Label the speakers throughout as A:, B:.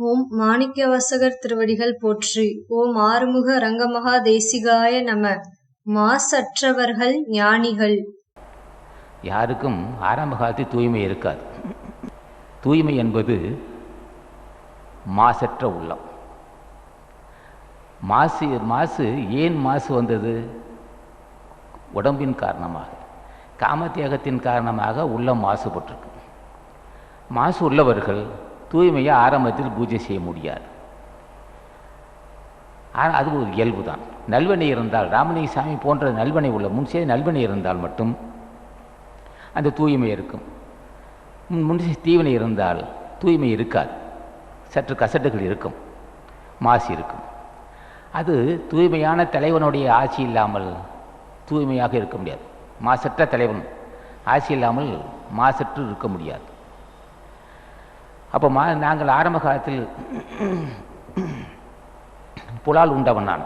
A: ஓம் மாணிக்கவாசகர் திருவடிகள் போற்றி. ஓம் ஆறுமுக ரங்கமகா தேசிகாய நம. மாசற்றவர்கள் ஞானிகள்.
B: யாருக்கும் ஆரம்ப காலத்தில் தூய்மை இருக்காது. தூய்மை என்பது மாசற்ற உள்ளம். மாசு மாசு ஏன் மாசு வந்தது? உடம்பின் காரணமாக. காமத்தியாகத்தின் காரணமாக உள்ளம் மாசுபட்டிருக்கு. மாசு உள்ளவர்கள் தூய்மையை ஆரம்பத்தில் பூஜை செய்ய முடியாது. ஆனால் அது ஒரு இயல்பு தான் நல்வனை இருந்தால் ராமலிங்க சாமி போன்ற நல்வனை உள்ள முன்சே நல்வனை இருந்தால் மட்டும் அந்த தூய்மை இருக்கும். முன் முன்சே தீவினை இருந்தால் தூய்மை இருக்காது. சற்று கசட்டுகள் இருக்கும். மாசு இருக்கும். அது தூய்மையான தலைவனுடைய ஆட்சி இல்லாமல் தூய்மையாக இருக்க முடியாது. மாசற்ற தலைவன் ஆட்சி இல்லாமல் மாசற்று இருக்க முடியாது. அப்போ மா நாங்கள் ஆரம்ப காலத்தில் புலால் உண்டவன் நான்.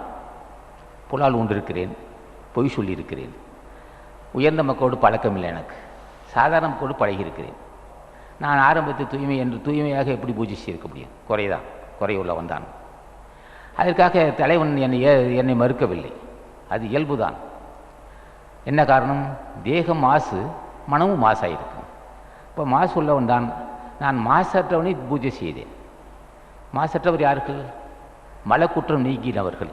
B: புலால் உண்டிருக்கிறேன் பொய் சொல்லியிருக்கிறேன். உயர்ந்த மக்களோடு பழக்கமில்லை எனக்கு. சாதாரண மக்களோடு பழகியிருக்கிறேன். நான் ஆரம்பத்தில் தூய்மை என்று தூய்மையாக எப்படி பூஜை செய்திருக்க முடியும்? குறைதான். குறையுள்ளவன் தான். அதற்காக தலைவன் என்னை ஏ- என்னை மறுக்கவில்லை. அது இயல்புதான். என்ன காரணம்? தேகம் மாசு மனமும் மாசாயிருக்கும். இப்போ மாசு உள்ளவன் தான். நான் மாசற்றவனை பூஜை செய்தேன். மாசற்றவர் யாருக்கு? மலக்குற்றம் நீக்கினவர்கள்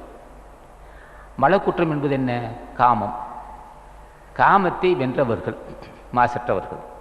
B: மலக்குற்றம் என்பது என்ன? காமம். காமத்தை வென்றவர்கள் மாசற்றவர்கள்.